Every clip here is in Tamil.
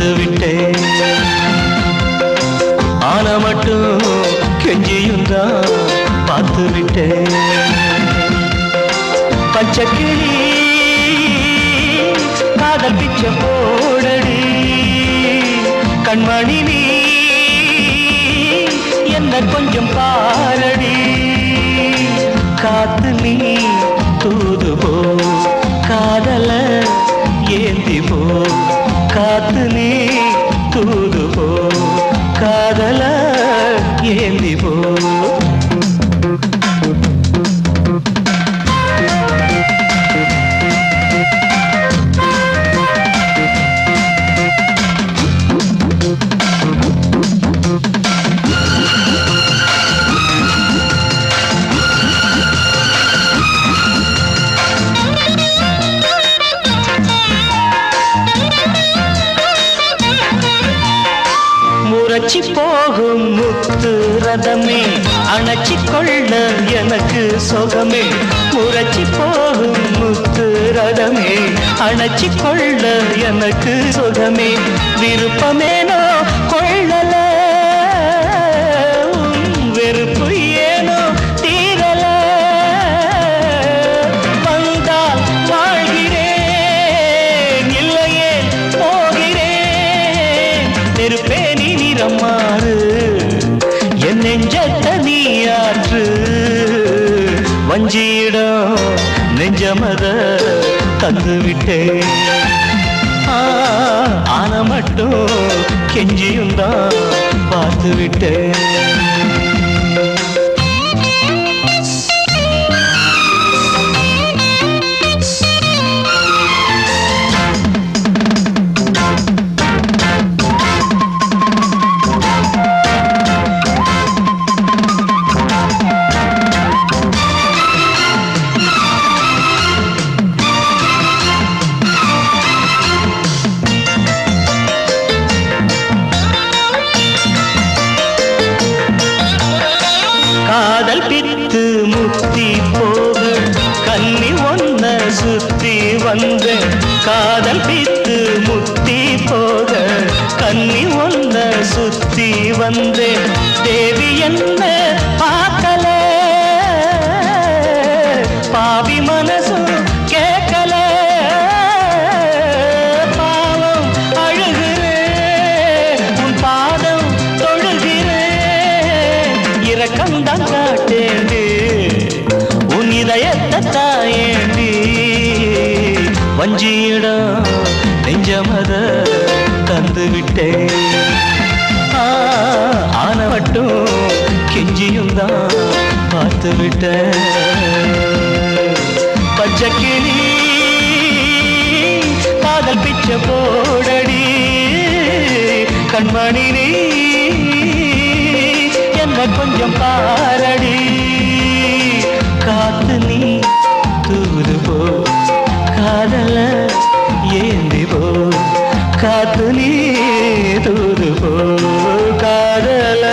மறந்து விட்டேன் ஆனா மட்டும் கெஞ்சியும் தான் பார்த்து விட்டேன் பச்சக்கிளி காதல் பிச்சை போடடி. கண்மணி நீ என்ன கொஞ்சம் பாரடி. காத்து நீ தூது காதல ஏன் காத்து நீ அணைச்சி கொள்ள எனக்கு சுகமே விருப்பமேனோ கொள்ளல. வெறுப்பு ஏனோ தீரல. வந்தால் வாழ்கிறேன் இல்லையே போகிறேன். நெருப்பே நீ நிறமாறு என் நெஞ்சத்த நீயாற்று வஞ்சியிடம் நெஞ்சமத தந்துவிட்டேன். ஆன மட்டும் கெஞ்சியும் தான் பார்த்து விட்டேன் மாத்தி போக கன்னி ஒன்ன சுத்தி வந்த காதல் பித்து முத்தி போக கன்னி ஒன்ன சுத்தி வந்தேன் தேவி என்ன பார்த்து விட்டேன் பச்சை காதல் பிச்ச போடடி கண்மணி நீ என்ன கொஞ்சம் பாரடி. காத்து நீ தூது போ காதல ஏந்தி போ காத்து நீ தூது போ காதல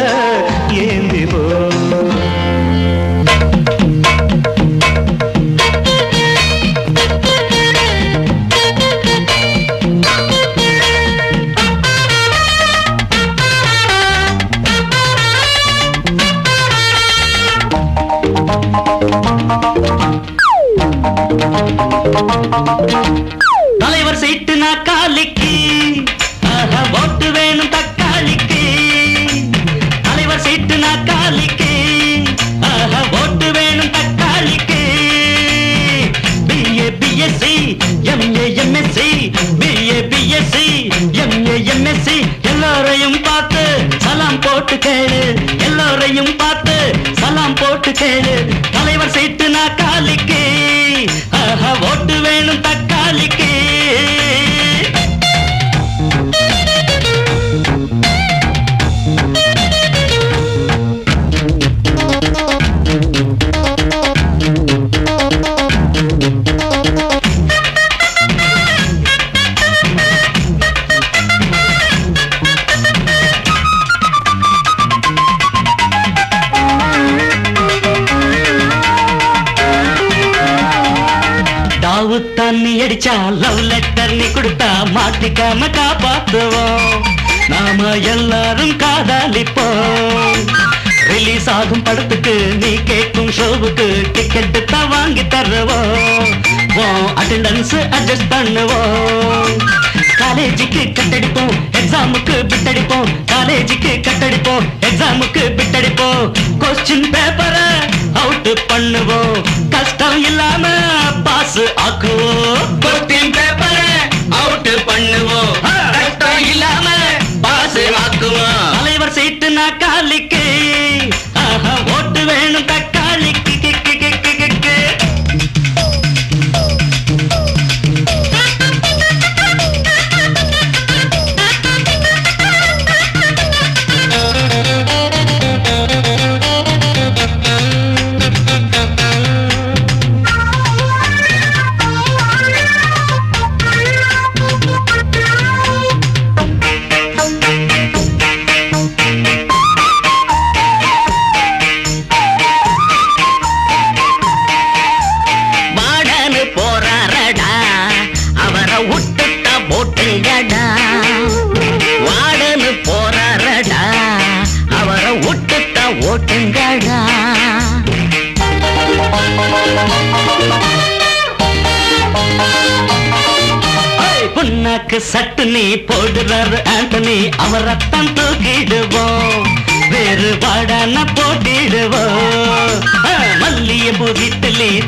ஏந்தி போ. தலைவர் சீட்டு நான் காலிக்கு ஓட்டு லவ் லெட்டர் நீ கொடுத்தா மாட்டிக்காம காப்பாத்துவோம். நாம எல்லாரும் காதலிப்போம். ரிலீஸ் ஆகும் படத்துக்கு நீ கேட்கும் ஷோவுக்கு டிக்கெட்டு தான் வாங்கி தருவோம். அட்டெண்டன்ஸ் அட்ஜஸ்ட் பண்ணுவோம். காலேஜுக்கு கட்டடிப்போம். எக்ஸாமுக்கு பிட்டடிப்போம் காலேஜுக்கு கட்டடிப்போம். எக்ஸாமுக்கு பிட்டடிப்போம் கொஸ்டின் பேப்பரை அவுட் பண்ணுவோம். கஷ்டம் இல்லாம பாஸ் ஆக்குவோம். கொஸ்டின் பேப்பரை அவுட் பண்ணுவோம். கஷ்டம் இல்லாம பாஸ் ஆக்குவோம். தலைவர் சீட்டு நாக்காளிக்கு ஆஹா, ஓட்டுங்கடா புண்ணாக்கு சட்டு நீ போடுறாரு ஆண்டனி. அவர் ரத்தம் தூக்கிடுவோம். வேறு வாடான போட்டிடுவோம் ஆ, மல்லிகைப்பூ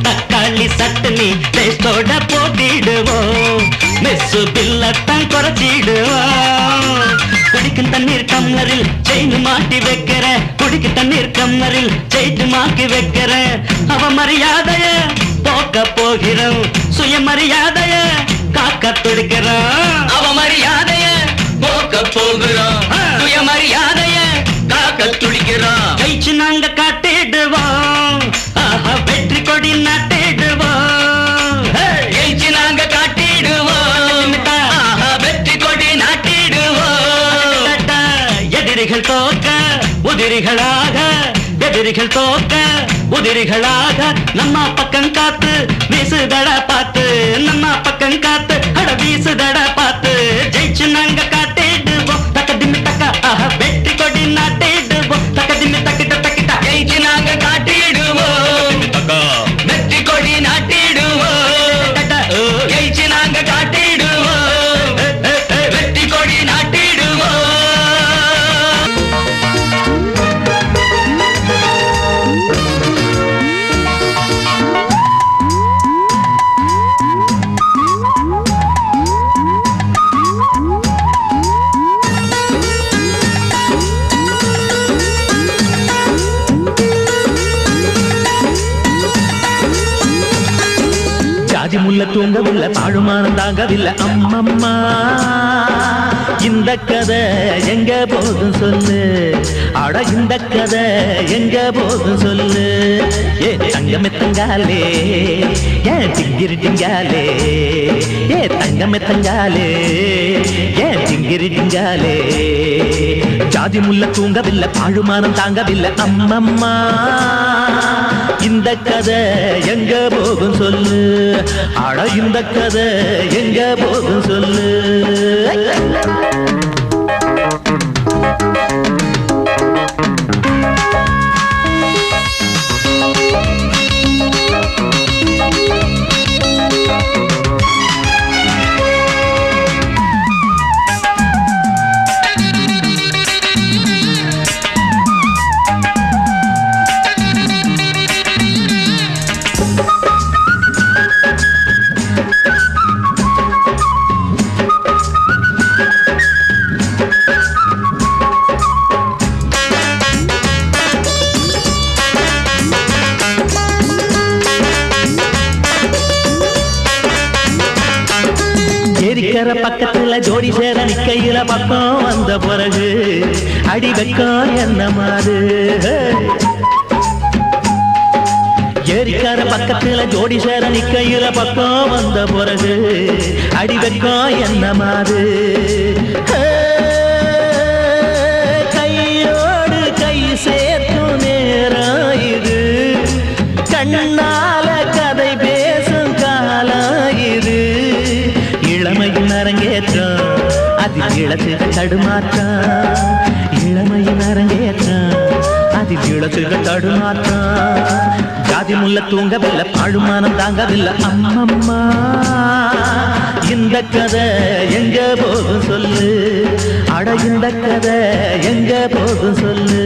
தக்காளி சட்னி டேஸ்டோட போட்டிடுவோம் மெஸ்ஸு பில்லத்தான் குறைச்சிடுவோம் குடிக்கும் தண்ணீர் டம்ளரில் செயின் மாட்டி வைக்கிற குடிக்கும் தண்ணீர் டம்ளரில் செயின் மாட்டி வைக்கிற. அவ மரியாதைய போக்க போகிறோம் சுயமரியாதைய காக்க துடிக்கிறோம். அவ மரியாதைய போக்க போகிறோம். எதிரிகளாக எதிரிகள் தோக்க உதிரிகளாக நம்ம பக்கம் காத்து வீசுதட பார்த்து நம்ம பக்கம் காத்து அட வீசுதட பார்த்து. ஜெயிச்சு நாங்க காட்டிடுவோம் தக்க திம்மி தக்க ஆக வெற்றி தூங்கவில்ல பாழுமானம் தாங்கவில்ல. அம்மம்மா இந்த கதை எங்க போதும் சொல்லு. அட இந்த கதை எங்க போதும் சொல்லு. ஏ தங்கமே தங்காலே ஏன் டிங்கிரி டிங்காலே ஏ தங்கமே தங்காலே ஏன் டிங்கிரி டிங்காலே ஜாதி முல்ல தூங்கவில்லை பாழுமானம் தாங்கவில்லை. அம்மம்மா இந்த கதை எங்க போகும் சொல்லு. அட இந்த கதை எங்க போகும் சொல்லு. பக்கம் வந்த பிறகு அடி என்ன மாறு? ஏரிக்கார பக்கத்துல ஜோடி சேர நிக்கையில பக்கம் வந்த பிறகு அடி என்ன மாறு? இளத்துகள் இளசுகள் இளமையின் அரங்கேற்றம் அதில் இளத்துகள் தடுமாற்றம் ஜாதி முல்ல தூங்கவில்லை பாழுமானம் தாங்கவில்லை. அம்மம்மா இந்த கதை எங்க போகும் சொல்லு? அட இந்த கதை எங்க போகும் சொல்லு?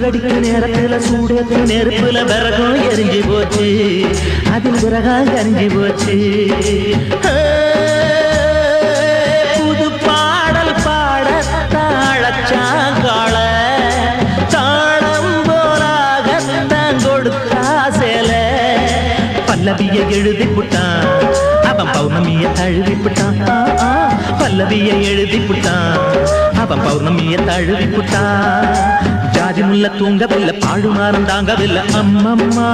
குளிரடிக்கும் நேரத்துல சூடத்து நெருப்புல விறகம் எரிஞ்சு போச்சு. அதில் விறகம் கரிஞ்சு போச்சு. புது பாடல் பாட தாழச்சாங்காள தாளம் போலாகத்தான் கொடுத்தா சேலை பல்லவிய எழுதி புட்டான் அவன் பௌர்ணமிய தழுவி புட்டான். பல்லவிய எழுதி புட்டான் அவன் பௌர்ணமிய தழுவி புட்டான். ஜாதி முல்ல தூங்கவில்லை பாழுமாறம் தாங்கவில்லை. அம்மம்மா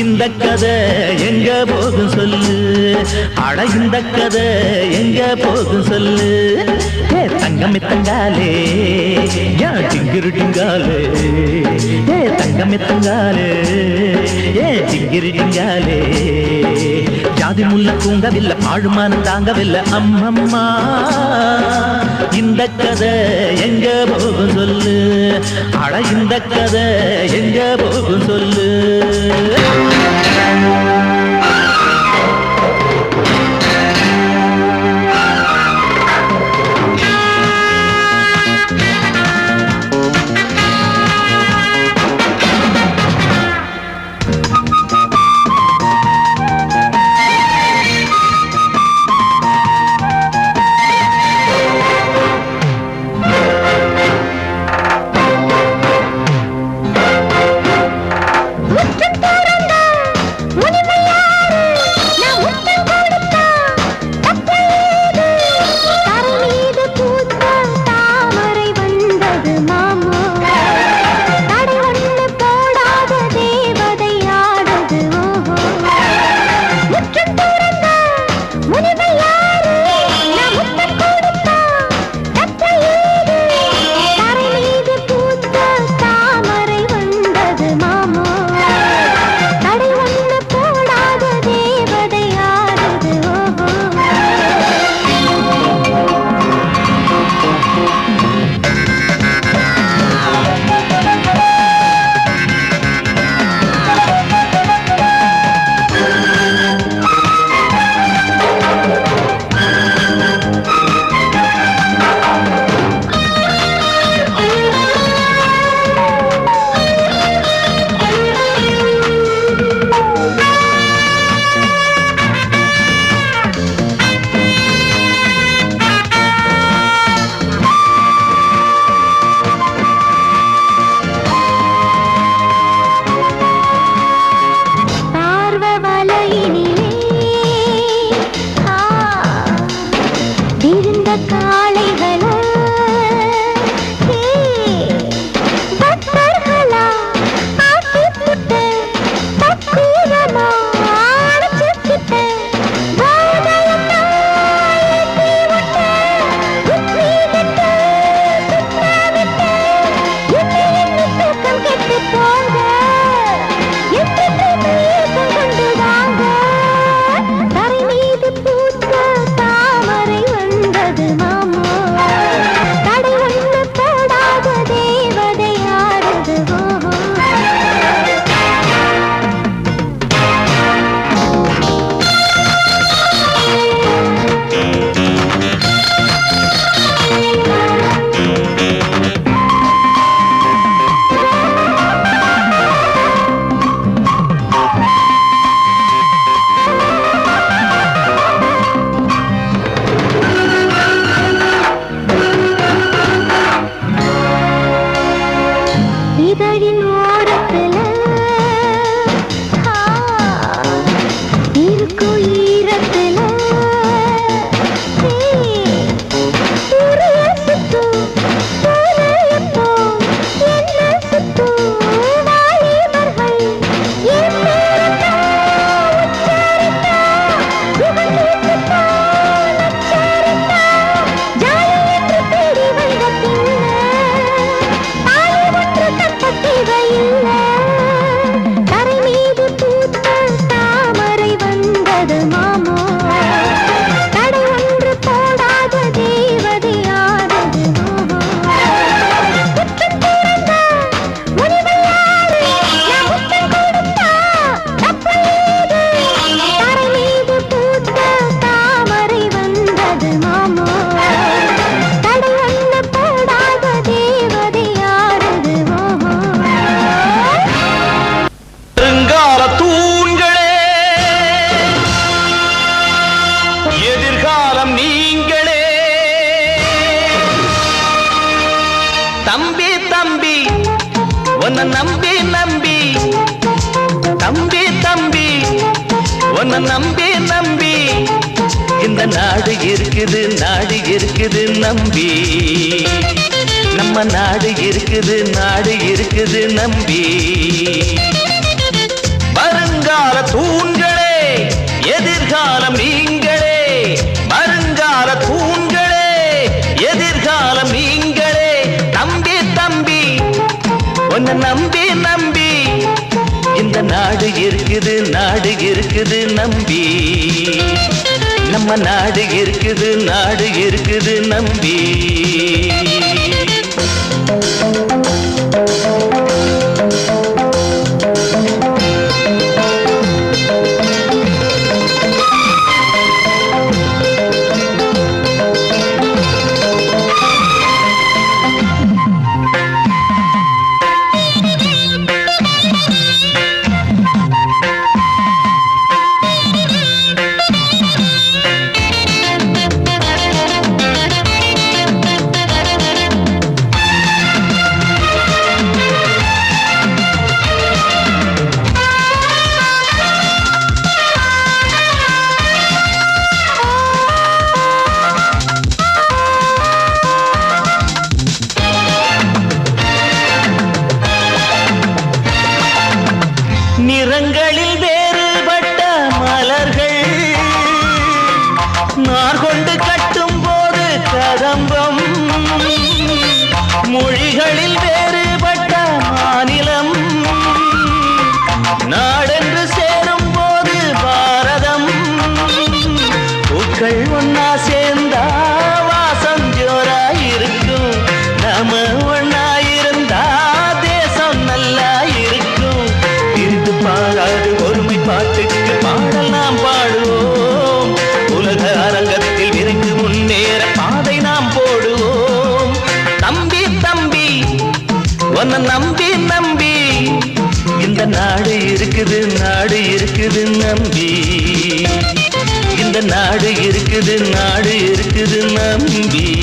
இந்த கதை எங்க போகும் சொல்லு. அட இந்த கதை எங்க போகும் சொல்லு. ஏ தங்கமே தங்காலே யா டிங்கிரு டிங்காலே ஏ தங்கமே தங்காலே ஏ டிங்கிரு டிங்காலே ஜாதி முல்ல தூங்கவில்லை பாழுமானம் தாங்கவில்லை. அம்மம்மா இந்த கதை எங்க போகும் சொல்லு? அட இந்த கதை எங்க போகும் சொல்லு? இருக்குது நாடு இருக்குது நம்பி. வருங்கால தூண்களே எதிர்காலம் நீங்களே. வருங்கால தூண்களே எதிர்காலம் நீங்களே. தம்பி தம்பி உன்னை நம்பி நம்பி. இந்த நாடு இருக்குது நாடு இருக்குது நம்பி. நம்ம நாடு இருக்குது நாடு இருக்குது நம்பி. இருக்குது நாடு இருக்குது நம்பி.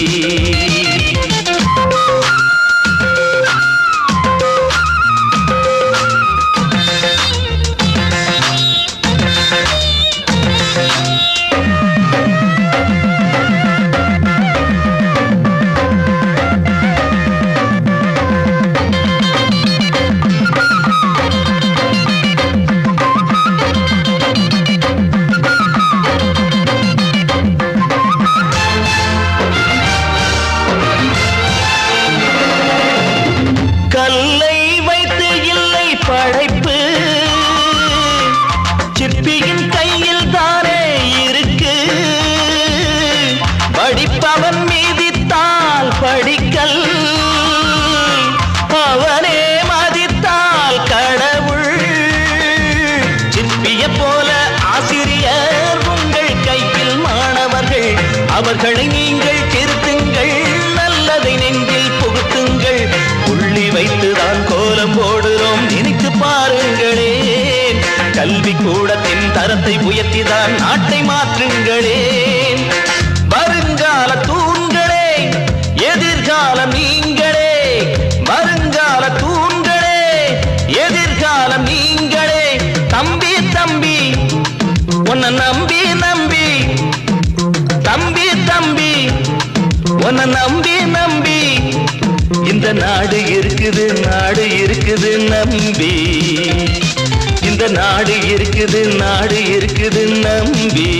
அவர்களை நீங்கள் திருத்துங்கள் நல்லதை நெஞ்சில் புகுத்துங்கள். புள்ளி வைத்துதான் கோலம் போடுறோம் நினைத்து பாருங்களே. கல்வி கூடத்தின் தரத்தை உயர்த்திதான் நாட்டை மாற்றுங்களேன் நம்பி நம்பி. இந்த நாடு இருக்குது நாடு இருக்குது நம்பி. இந்த நாடு இருக்குது நாடு இருக்குது நம்பி.